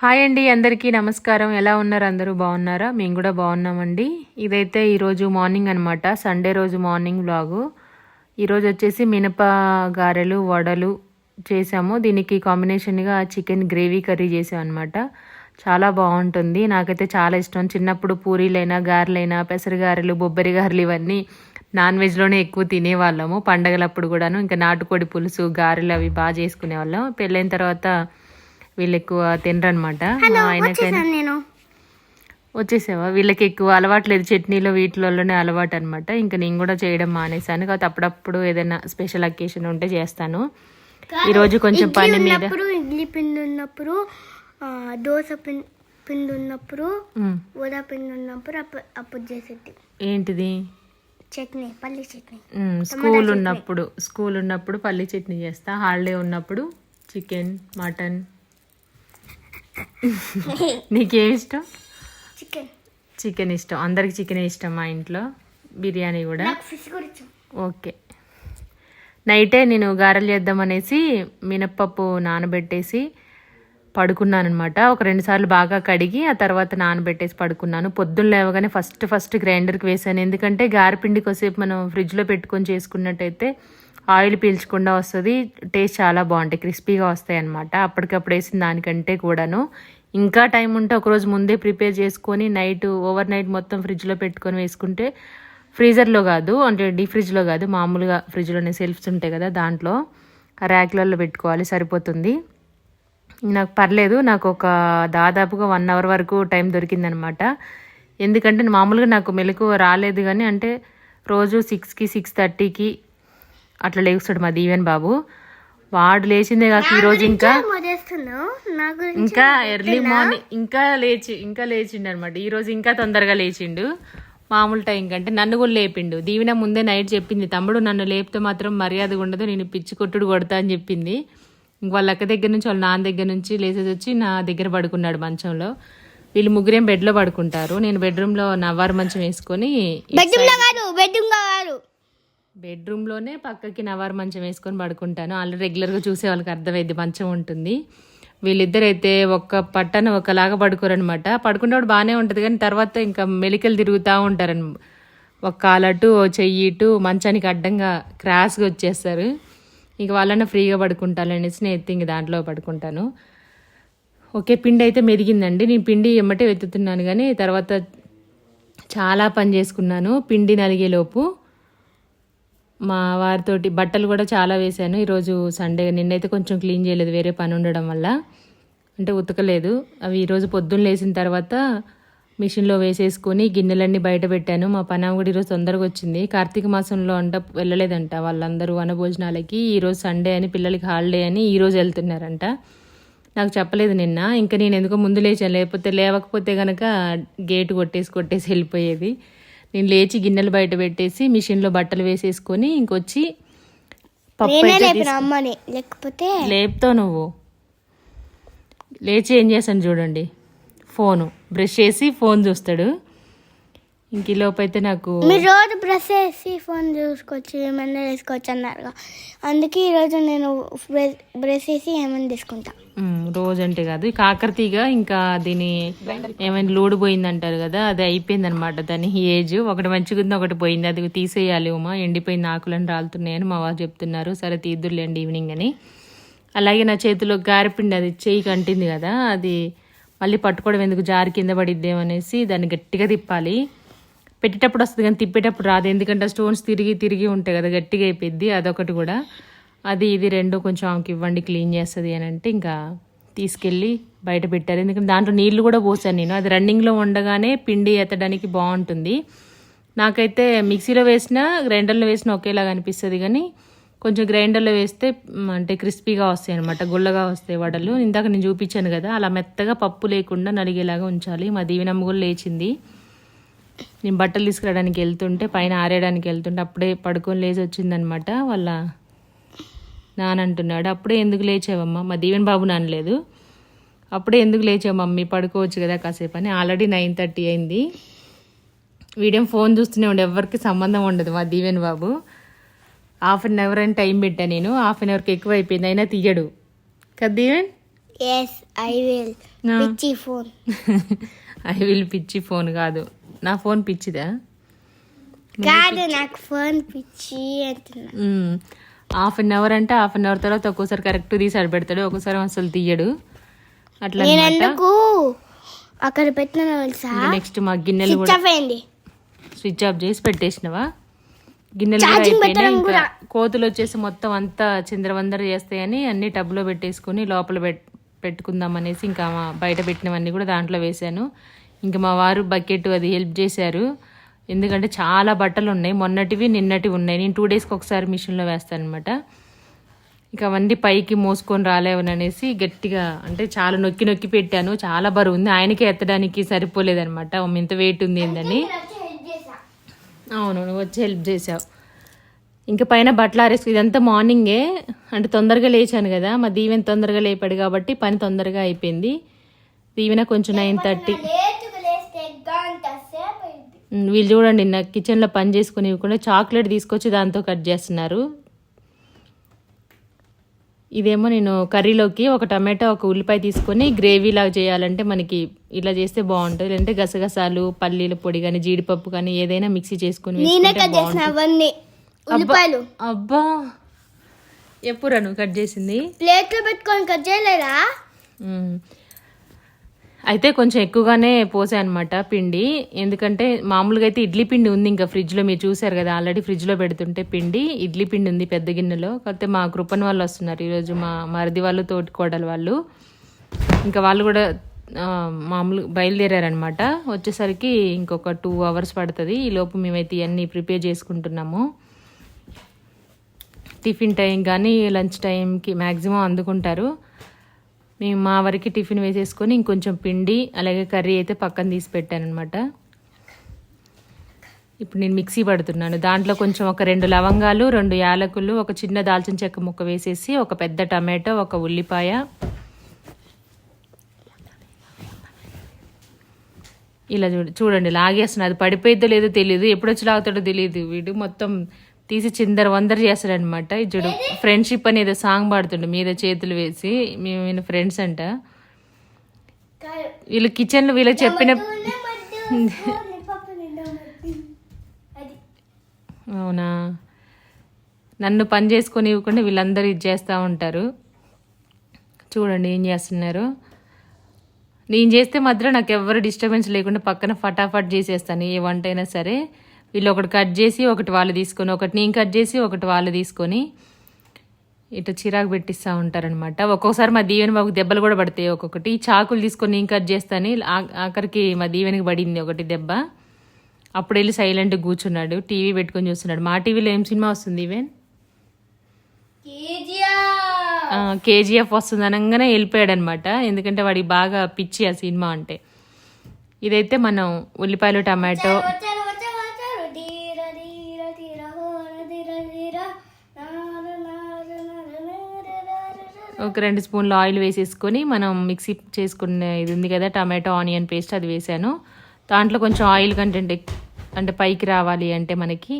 Hi అండి అందరికీ నమస్కారం. ఎలా ఉన్నారు? అందరూ బాగున్నారా? మేము కూడా బాగున్నామండి. ఇదైతే ఈరోజు మార్నింగ్ అనమాట సండే రోజు మార్నింగ్ వ్లాగు ఈరోజు వచ్చేసి మినప గారెలు వడలు చేసాము. దీనికి కాంబినేషన్గా చికెన్ గ్రేవీ కర్రీ చేసాం అనమాట చాలా బాగుంటుంది. నాకైతే చాలా ఇష్టం. చిన్నప్పుడు పూరీలైనా గారెలైనా పెసరగారెలు బొబ్బరి గారెలు ఇవన్నీ నాన్ వెజ్లోనే ఎక్కువ తినేవాళ్ళము. పండగలప్పుడు కూడాను. ఇంకా నాటుకోడి పులుసు గారెలు అవి బాగా చేసుకునేవాళ్ళం. పెళ్ళైన తర్వాత వీళ్ళు ఎక్కువ తినరనమాట ఆయనకైనా నేను. వచ్చేసావా? వీళ్ళకి ఎక్కువ అలవాటు లేదు. చట్నీలో వీటిలోనే అలవాటు అనమాట ఇంకా నేను కూడా చేయడం మానేశాను. కాబట్టి అప్పుడప్పుడు ఏదైనా స్పెషల్ అకేషన్ ఉంటే చేస్తాను. ఈరోజు కొంచెం పని మీద ఇడ్లీ పిండి ఉన్నప్పుడు దోశ పిండి పిండి ఉన్నప్పుడు వడ పిండి ఉన్నప్పుడు అప్పుడు చేసేది. ఏంటిది? చట్నీ పల్లి చట్నీ. స్కూల్ ఉన్నప్పుడు స్కూల్ ఉన్నప్పుడు పల్లి చట్నీ చేస్తా. హాలిడే ఉన్నప్పుడు చికెన్ మటన్ నీకేం ఇష్టం? చికెన్. చికెన్ ఇష్టం. అందరికి చికెన్ ఇష్టం మా ఇంట్లో? బిర్యానీ కూడా? ఓకే. నైటే నేను గారెలు చేద్దామనేసి మినప్పప్పు నానబెట్టేసి పడుకున్నాను అనమాట ఒక రెండు సార్లు బాగా కడిగి ఆ తర్వాత నానబెట్టేసి పడుకున్నాను. పొద్దున్న లేవగానే ఫస్ట్ ఫస్ట్ గ్రైండర్కి వేసాను ఎందుకంటే గారెపిండి కొద్దిసేపు మనం ఫ్రిడ్జ్లో పెట్టుకొని చేసుకున్నట్టయితే ఆయిల్ పీల్చకుండా వస్తుంది. టేస్ట్ చాలా బాగుంటాయి. క్రిస్పీగా వస్తాయి అనమాట అప్పటికప్పుడు వేసిన దానికంటే కూడాను. ఇంకా టైం ఉంటే ఒకరోజు ముందే ప్రిపేర్ చేసుకొని నైట్ ఓవర్ నైట్ మొత్తం ఫ్రిడ్జ్లో పెట్టుకొని వేసుకుంటే ఫ్రీజర్లో కాదు అంటే డీ ఫ్రిడ్జ్లో కాదు మామూలుగా ఫ్రిడ్జ్లోనే సెల్ఫ్స్ ఉంటాయి కదా దాంట్లో. ర్యాక్లలో పెట్టుకోవాలి సరిపోతుంది. నాకు పర్లేదు నాకు ఒక దాదాపుగా వన్ అవర్ వరకు టైం దొరికిందనమాట ఎందుకంటే మామూలుగా నాకు మెలకు రాలేదు కానీ అంటే రోజు సిక్స్కి సిక్స్ థర్టీకి అట్లా లేస్తాడు మా దీవెన్ బాబు. వాడు లేచిందే కాక ఈరోజు ఇంకా ఇంకా ఎర్లీ మార్నింగ్ ఇంకా లేచి ఇంకా లేచిండు అనమాట ఈ రోజు ఇంకా తొందరగా లేచిండు. మామూలు టైం కంటే నన్ను కూడా లేపిండు. దీవెన ముందే నైట్ చెప్పింది తమ్ముడు నన్ను లేపితే మాత్రం మర్యాద ఉండదు నేను పిచ్చి కొట్టుడు కొడతా అని చెప్పింది. ఇంక వాళ్ళ అక్క దగ్గర నుంచి వాళ్ళ నాన్న దగ్గర నుంచి లేచేసి వచ్చి నా దగ్గర పడుకున్నాడు మంచంలో. వీళ్ళు ముగ్గురేం బెడ్లో పడుకుంటారు. నేను బెడ్రూమ్లో నవ్వారు మంచం వేసుకొని బెడ్రూమ్లోనే పక్కకి నవార్ మంచం వేసుకొని పడుకుంటాను. ఆల్రెడీ రెగ్యులర్గా చూసే వాళ్ళకి అర్థమైంది మంచం ఉంటుంది. వీళ్ళిద్దరైతే ఒక్క పట్టన ఒకలాగా పడుకోరనమాట పడుకున్నప్పుడు బాగానే ఉంటుంది కానీ తర్వాత ఇంకా మెలికలు తిరుగుతూ ఉంటారని ఒక కాలటు ఓ చెయ్యి ఇటు మంచానికి అడ్డంగా క్రాస్గా వచ్చేస్తారు. ఇక వాళ్ళన్న ఫ్రీగా పడుకుంటాను అనేసి నేను ఎత్తి ఇంక దాంట్లో పడుకుంటాను. ఓకే పిండి అయితే మెదిగిందండి. నేను పిండి ఎమ్మటే వెతుతున్నాను కానీ తర్వాత చాలా పని చేసుకున్నాను. పిండి నలిగేలోపు మా వారితోటి బట్టలు కూడా చాలా వేశాను. ఈరోజు సండే నిన్నైతే కొంచెం క్లీన్ చేయలేదు వేరే పని ఉండడం వల్ల. అంటే ఉతకలేదు. అవి ఈరోజు పొద్దున్న లేచిన తర్వాత మిషన్లో వేసేసుకొని గిన్నెలన్నీ బయట పెట్టాను. మా పని కూడా ఈరోజు తొందరగా వచ్చింది. కార్తీక మాసంలో అంట వెళ్ళలేదంట వాళ్ళందరూ వనభోజనాలకి. ఈరోజు సండే అని పిల్లలకి హాలిడే అని ఈరోజు వెళ్తున్నారంట. నాకు చెప్పలేదు నిన్న. ఇంకా నేను ఎందుకో ముందు లేచాను. లేకపోతే లేవకపోతే కనుక గేటు కొట్టేసి కొట్టేసి వెళ్ళిపోయేది. నేను లేచి గిన్నెలు బయట పెట్టేసి మిషన్లో బట్టలు వేసేసుకొని ఇంకొచ్చి లేకపోతే లేపుతావు నువ్వు. లేచి ఏం చేశాను చూడండి. ఫోను. బ్రష్ చేసి ఫోన్ చూస్తాడు. ఇంక ఈ లోపు అయితే నాకు మీరు రోజు బ్రష్ చేసి ఫోన్ చూసుకోవచ్చు ఏమన్నా వేసుకోవచ్చు అన్నారుగా. అందుకే ఈరోజు నేను బ్రష్ చేసి ఏమైనా తీసుకుంటా. రోజు అంటే కాదు కాకరతీగ ఇంకా దీని ఏమైనా లోడు పోయింది అంటారు కదా అది అయిపోయింది అనమాట దాని ఏజ్ ఒకటి మంచిగా ఉంది ఒకటి పోయింది. అది తీసేయాలి ఉమా ఎండిపోయిన ఆకులను రాలుతున్నాయని మా వారు చెప్తున్నారు. సరే తీద్దులేండి ఈవినింగ్ అని. అలాగే నా చేతిలో గారెపిండి అది చెయ్యి కంటింది కదా అది మళ్ళీ పట్టుకోవడం ఎందుకు జారి కింద పడిద్దేమనేసి దాన్ని గట్టిగా తిప్పాలి. పెట్టేటప్పుడు వస్తుంది కానీ తిప్పేటప్పుడు రాదు. ఎందుకంటే స్టోన్స్ తిరిగి తిరిగి ఉంటాయి కదా గట్టిగా అయిపోద్ది అదొకటి కూడా. అది ఇది రెండు కొంచెం ఆమెకి ఇవ్వండి క్లీన్ చేస్తుంది అని అంటే ఇంకా తీసుకెళ్ళి బయట పెట్టారు. ఎందుకంటే దాంట్లో నీళ్ళు కూడా పోసాను నేను. అది రన్నింగ్లో ఉండగానే పిండి ఎత్తడానికి బాగుంటుంది. నాకైతే మిక్సీలో వేసినా గ్రైండర్లో వేసినా ఒకేలాగా అనిపిస్తుంది కానీ కొంచెం గ్రైండర్లో వేస్తే అంటే క్రిస్పీగా వస్తాయి అనమాట గుల్లగా వస్తాయి వడలు. ఇందాక నేను చూపించాను కదా అలా మెత్తగా పప్పు లేకుండా నలిగేలాగా ఉంచాలి. మా దీవెనమ్మ కూడా లేచింది. నేను బట్టలు తీసుకురావడానికి వెళ్తుంటే పైన ఆరేయడానికి వెళ్తుంటే అప్పుడే పడుకొని లేచి వచ్చిందనమాట వాళ్ళ నాన్న అంటున్నాడు. అప్పుడే ఎందుకు లేచావమ్మా? మా దీవెన్ బాబు నానలేదు అప్పుడే ఎందుకు లేచావు మమ్మీ? పడుకోవచ్చు కదా కాసేపు అని. ఆల్రెడీ నైన్ థర్టీ అయింది. వీడియం ఫోన్ చూస్తూనే ఉండే. ఎవరికి సంబంధం ఉండదు మా దీవెన్ బాబు. హాఫ్ అన్ అవర్ అని టైం పెట్టా నేను. హాఫ్ అన్ అవర్కి ఎక్కువ అయిపోయింది అయినా తీయడు. కదా దీవెన్? ఐ విల్ పిచ్చి ఫోన్ కాదు. నా ఫోన్ పిచ్చిదా? కాదు నాకు ఫోన్ పిచ్చి అంటున్నా. హాఫ్ అన్ అవర్ అంటే హాఫ్ అన్ అవర్ తర్వాత ఒక్కోసారి కరెక్ట్ తీసి ఆడ పెడతాడు ఒక్కోసారి అసలు తీయడు. అట్లా అక్కడ పెట్టిన నెక్స్ట్ మా గిన్నెలు స్విచ్ ఆఫ్ అయింది. స్విచ్ ఆఫ్ చేసి పెట్టేసినవా? గిన్నెలు అయిపోయినాయి. ఇంకా. కోతులు వచ్చేసి మొత్తం అంతా చిందరవందర చేస్తాయని అన్ని టబ్లో పెట్టేసుకుని లోపల పెట్ పెట్టుకుందాం అనేసి ఇంకా బయట పెట్టినవన్నీ కూడా దాంట్లో వేశాను. ఇంకా మా వారు బకెట్ అది హెల్ప్ చేశారు. ఎందుకంటే చాలా బట్టలు ఉన్నాయి. మొన్నటివి నిన్నటివి ఉన్నాయి. నేను టూ డేస్కి ఒకసారి మిషన్లో వేస్తాను అనమాట ఇక అవన్నీ పైకి మోసుకొని రాలేవని అనేసి గట్టిగా అంటే చాలా నొక్కి నొక్కి పెట్టాను. చాలా బరువు ఉంది. ఆయనకి ఎత్తడానికి సరిపోలేదనమాట ఇంత వెయిట్ ఉంది ఏందని. అవును నువ్వు వచ్చి హెల్ప్ చేసావు ఇంకా పైన బట్టలు ఆరేసి ఇదంతా మార్నింగే. అంటే తొందరగా లేచాను కదా. మా దీవెన తొందరగా లేపాడు కాబట్టి పని తొందరగా అయిపోయింది. దీవెన కొంచెం నైన్ థర్టీ లేటుగా లేస్తే గంట సేపు అయింది వీళ్ళు చూడండి నా కిచెన్లో పని చేసుకుని ఇవ్వకుండా చాక్లెట్ తీసుకొచ్చి దాంతో కట్ చేస్తున్నారు. ఇదేమో నేను కర్రీలోకి ఒక టమాటో ఒక ఉల్లిపాయ తీసుకొని గ్రేవీ లాగా చేయాలంటే మనకి ఇలా చేస్తే బాగుంటుంది. లేదంటే గసగసాలు పల్లీల పొడి కానీ జీడిపప్పు కానీ ఏదైనా మిక్సీ చేసుకుని అబ్బా ఎప్పుడా కట్ చేసింది? ప్లేట్లో పెట్టుకొని కట్ చేయలేదా. అయితే కొంచెం ఎక్కువగానే పోసా అనమాట పిండి. ఎందుకంటే మామూలుగా అయితే ఇడ్లీ పిండి ఉంది ఇంకా ఫ్రిడ్జ్లో మీరు చూసారు కదా ఆల్రెడీ ఫ్రిడ్జ్లో పెడుతుంటే పిండి ఇడ్లీ పిండి ఉంది పెద్ద గిన్నెలో. కాకపోతే మా కృపణ వాళ్ళు వస్తున్నారు ఈరోజు మా మరిది వాళ్ళు తోటి కోడలు వాళ్ళు. ఇంకా వాళ్ళు కూడా మామూలు బయలుదేరారనమాట వచ్చేసరికి ఇంకొక టూ అవర్స్ పడుతుంది. ఈలోపు మేమైతే ఇవన్నీ ప్రిపేర్ చేసుకుంటున్నాము. టిఫిన్ టైం కానీ లంచ్ టైంకి మ్యాక్సిమం అందుకుంటారు. మేము మా వరకు టిఫిన్ వేసేసుకొని ఇంకొంచెం పిండి అలాగే కర్రీ అయితే పక్కన తీసి పెట్టానమాట ఇప్పుడు నేను మిక్సీ పడుతున్నాను. దాంట్లో కొంచెం ఒక రెండు లవంగాలు రెండు యాలకులు ఒక చిన్న దాల్చిన చెక్క ముక్క వేసేసి ఒక పెద్ద టమాటో ఒక ఉల్లిపాయ. ఇలా చూడండి లాగేస్తున్నాను. అది పడిపోయిద్దో లేదో తెలియదు ఎప్పుడొచ్చి లాగుతాడో తెలియదు వీడు మొత్తం తీసి చిందర వందర చేస్తాడనమాట ఇది చూడు ఫ్రెండ్షిప్ అని ఏదో సాంగ్ పాడుతుండు మీద చేతులు వేసి మేము ఈయన ఫ్రెండ్స్ అంట. వీళ్ళు కిచెన్లో వీళ్ళకి చెప్పిన అవునా? నన్ను పని చేసుకొని ఇవ్వకుండా వీళ్ళందరూ ఇది చేస్తూ ఉంటారు. చూడండి ఏం చేస్తున్నారు. నేను చేస్తే మాత్రం నాకు ఎవరు డిస్టర్బెన్స్ లేకుండా పక్కన ఫటాఫట్ చేసేస్తాను ఏ వంట అయినా సరే. వీళ్ళు ఒకటి కట్ చేసి ఒకటి వాళ్ళు తీసుకొని ఒకటి నేను కట్ చేసి ఒకటి వాళ్ళు తీసుకొని ఇట్లా చిరాకు పెట్టిస్తూ ఉంటారనమాట ఒక్కొక్కసారి మా దీవెన మాకు దెబ్బలు కూడా పడతాయి ఒక్కొక్కటి. చాకులు తీసుకొని నేను కట్ చేస్తాను ఆఖరికి మా దీవెనకి పడింది ఒకటి దెబ్బ. అప్పుడు వెళ్ళి సైలెంట్గా కూర్చున్నాడు టీవీ పెట్టుకొని చూస్తున్నాడు. మా టీవీలో ఏం సినిమా వస్తుంది ఈవెన్? కేజీఎఫ్. వస్తుంది అనగానే వెళ్ళిపోయాడు అనమాట ఎందుకంటే వాడికి బాగా పిచ్చి ఆ సినిమా అంటే. ఇదైతే మనం ఉల్లిపాయలు టమాటో ఒక రెండు స్పూన్లు ఆయిల్ వేసేసుకొని మనం మిక్సీ చేసుకున్న ఇది ఉంది కదా టమాటో ఆనియన్ పేస్ట్ అది వేసాను. దాంట్లో కొంచెం ఆయిల్ కంటెంట్ అంటే పైకి రావాలి అంటే మనకి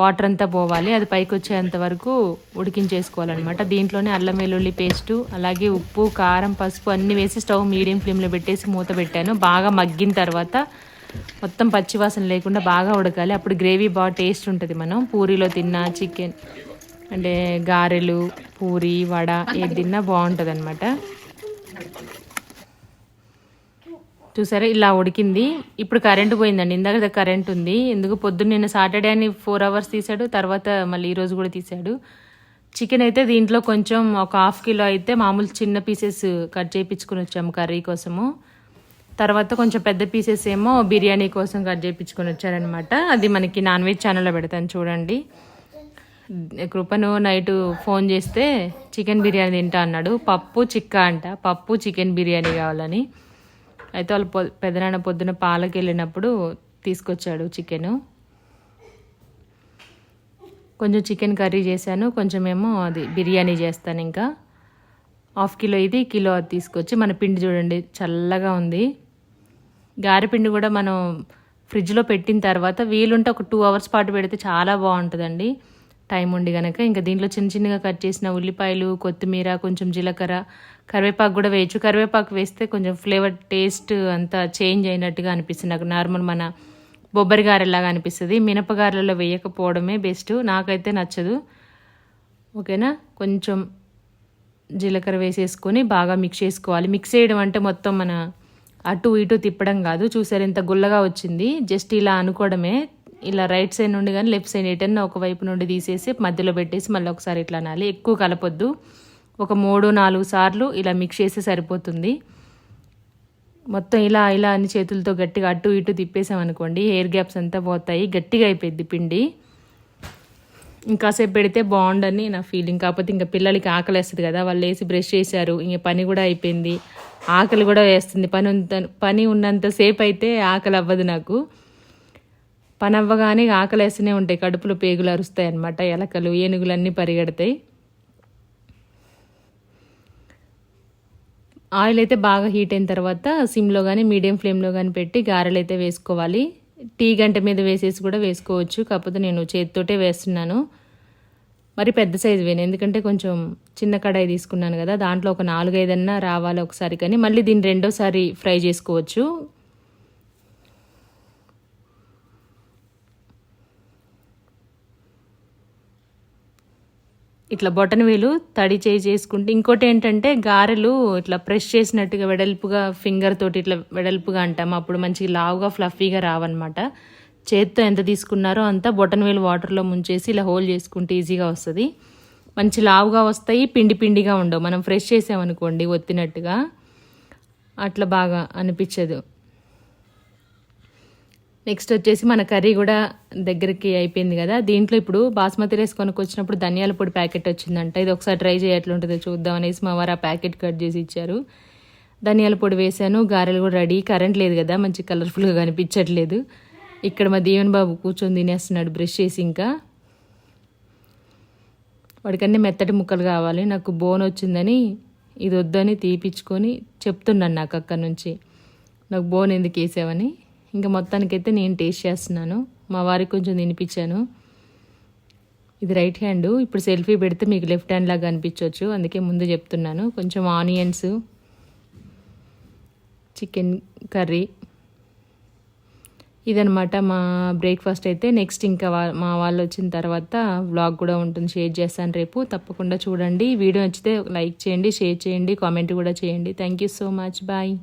వాటర్ అంతా పోవాలి. అది పైకి వచ్చేంత వరకు ఉడికించేసుకోవాలన్నమాట. దీంట్లోనే అల్లం వెల్లుల్లి పేస్టు అలాగే ఉప్పు కారం పసుపు అన్నీ వేసి స్టవ్ మీడియం ఫ్లేమ్లో పెట్టేసి మూత పెట్టాను. బాగా మగ్గిన తర్వాత మొత్తం పచ్చివాసన లేకుండా బాగా ఉడకాలి. అప్పుడు గ్రేవీ బాగా టేస్ట్ ఉంటుంది మనం. పూరీలో తిన్నా చికెన్ అంటే గారెలు పూరి వడ ఏది తిన్నా బాగుంటుంది అనమాట చూసారా ఇలా ఉడికింది. ఇప్పుడు కరెంట్ పోయిందండి. ఇందాక కరెంట్ ఉంది. ఎందుకు పొద్దున్న నిన్న సాటర్డే అని ఫోర్ అవర్స్ తీసాడు తర్వాత మళ్ళీ ఈరోజు కూడా తీసాడు చికెన్ అయితే దీంట్లో కొంచెం ఒక హాఫ్ కిలో అయితే మామూలు చిన్న పీసెస్ కట్ చేయించుకుని వచ్చాము కర్రీ కోసము. తర్వాత కొంచెం పెద్ద పీసెస్ ఏమో బిర్యానీ కోసం కట్ చేయించుకొని వచ్చారనమాట అది మనకి నాన్ వెజ్ ఛానల్లో పెడతాను చూడండి. కృపను నైట్ ఫోన్ చేస్తే చికెన్ బిర్యానీ తింటా అన్నాడు. పప్పు చిక్క అంట. పప్పు చికెన్ బిర్యానీ కావాలని. అయితే వాళ్ళు పొ పెదనాన్న పొద్దున పాలకి వెళ్ళినప్పుడు తీసుకొచ్చాడు చికెను. కొంచెం చికెన్ కర్రీ చేశాను. కొంచెం ఏమో అది బిర్యానీ చేస్తాను ఇంకా. హాఫ్ కిలో ఇది కిలో అది తీసుకొచ్చి మన పిండి చూడండి చల్లగా ఉంది. గారెపిండి కూడా మనం ఫ్రిడ్జ్లో పెట్టిన తర్వాత వీలుంటే ఒక టూ అవర్స్ పాటు పెడితే చాలా బాగుంటుందండి. టైం ఉండి గనక ఇంకా దీంట్లో చిన్న చిన్నగా కట్ చేసిన ఉల్లిపాయలు కొత్తిమీర కొంచెం జీలకర్ర కరివేపాకు కూడా వేయచ్చు. కరివేపాకు వేస్తే కొంచెం ఫ్లేవర్ టేస్ట్ అంతా చేంజ్ అయినట్టుగా అనిపిస్తుంది. నాకు నార్మల్ మన బొబ్బరి గారెలాగా అనిపిస్తుంది. మినపగారెలలో వేయకపోవడమే బెస్ట్. నాకైతే నచ్చదు. ఓకేనా? కొంచెం జీలకర్ర వేసేసుకొని బాగా మిక్స్ చేసుకోవాలి. మిక్స్ చేయడం అంటే మొత్తం మన అటు ఇటు తిప్పడం కాదు. చూసారు ఇంత గుల్లగా వచ్చింది? జస్ట్ ఇలా అనుకోవడమే. ఇలా రైట్ సైడ్ నుండి కానీ లెఫ్ట్ సైడ్ ఎటన్నా ఒక వైపు నుండి తీసేసి మధ్యలో పెట్టేసి మళ్ళీ ఒకసారి ఇట్లా అనాలి. ఎక్కువ కలపొద్దు. ఒక మూడు నాలుగు సార్లు ఇలా మిక్స్ చేస్తే సరిపోతుంది. మొత్తం ఇలా ఇలా అని చేతులతో గట్టిగా అటు ఇటు తిప్పేసామనుకోండి హెయిర్ గ్యాప్స్ అంతా పోతాయి. గట్టిగా అయిపోయింది పిండి. ఇంకాసేపు పెడితే బాగుండని నా ఫీలింగ్ కాకపోతే ఇంకా పిల్లలకి ఆకలి వేస్తుంది కదా వాళ్ళు వేసి బ్రష్ చేశారు ఇంక పని కూడా అయిపోయింది. ఆకలి కూడా వేస్తుంది. పని ఉంత పని ఉన్నంతసేపు అయితే ఆకలి అవ్వదు నాకు. పని అవ్వగానే ఆకలి వేస్తూనే ఉంటాయి. కడుపులో పేగులు అరుస్తాయి అనమాట ఎలకలు ఏనుగులన్నీ పరిగెడతాయి. ఆయిల్ అయితే బాగా హీట్ అయిన తర్వాత సిమ్లో కానీ మీడియం ఫ్లేమ్లో కానీ పెట్టి గారెలు అయితే వేసుకోవాలి. టీ గంట మీద వేసేసి కూడా వేసుకోవచ్చు. కాకపోతే నేను చేతితోటే వేస్తున్నాను. మరి పెద్ద సైజు వేను ఎందుకంటే కొంచెం చిన్న కడాయి తీసుకున్నాను కదా దాంట్లో ఒక నాలుగైదన్నా రావాలి ఒకసారి కానీ మళ్ళీ దీన్ని రెండోసారి ఫ్రై చేసుకోవచ్చు. ఇట్లా బొటన్ వేలు తడి చేయి చేసుకుంటే ఇంకోటి ఏంటంటే గారెలు ఇట్లా ప్రెస్ చేసినట్టుగా వెడల్పుగా ఫింగర్ తోటి ఇట్లా వెడల్పుగా అంటాం. అప్పుడు మంచిగా లావుగా ఫ్లఫీగా రావన్నమాట. చేత్తో ఎంత తీసుకున్నారో అంతా బొటన్ వేలు వాటర్లో ముంచేసి ఇలా హోల్ చేసుకుంటే ఈజీగా వస్తుంది. మంచి లావుగా వస్తాయి పిండి పిండిగా ఉండవు. మనం ఫ్రెష్ చేసామనుకోండి ఒత్తినట్టుగా. అట్లా బాగా అనిపించదు. నెక్స్ట్ వచ్చేసి మన కర్రీ కూడా దగ్గరికి అయిపోయింది కదా. దీంట్లో ఇప్పుడు బాస్మతి రైస్ కొనుక్కొచ్చినప్పుడు ధనియాల పొడి ప్యాకెట్ వచ్చిందంట. ఇది ఒకసారి ట్రై చేయట్లుంటుందో చూద్దాం అనేసి మా వారు ఆ ప్యాకెట్ కట్ చేసి ఇచ్చారు. ధనియాల పొడి వేసాను గారెలు కూడా రెడీ. కరెంట్ లేదు కదా మంచి కలర్ఫుల్గా కనిపించట్లేదు. ఇక్కడ మా దీవెన్ బాబు కూర్చొని తినేస్తున్నాడు బ్రష్ చేసి ఇంకా. వాడికన్నీ మెత్తటి ముక్కలు కావాలి నాకు బోన్ వచ్చిందని ఇది వద్దని తీపిచ్చుకొని చెప్తున్నాను నాకు అక్కడి నుంచి. నాకు బోన్ ఎందుకు వేసావని. ఇంకా మొత్తానికైతే నేను టేస్ట్ చేస్తున్నాను. మా వారికి కొంచెం తినిపించాను. ఇది రైట్ హ్యాండ్. ఇప్పుడు సెల్ఫీ పెడితే మీకు లెఫ్ట్ హ్యాండ్ లాగా అనిపించవచ్చు అందుకే ముందు చెప్తున్నాను. కొంచెం ఆనియన్స్ చికెన్ కర్రీ. ఇదనమాట మా బ్రేక్ఫాస్ట్ అయితే. నెక్స్ట్ ఇంకా మా వాళ్ళు వచ్చిన తర్వాత వ్లాగ్ కూడా ఉంటుంది. షేర్ చేస్తాను రేపు. తప్పకుండా చూడండి. వీడియో నచ్చితే లైక్ చేయండి షేర్ చేయండి కామెంట్ కూడా చేయండి. Thank you so much. Bye.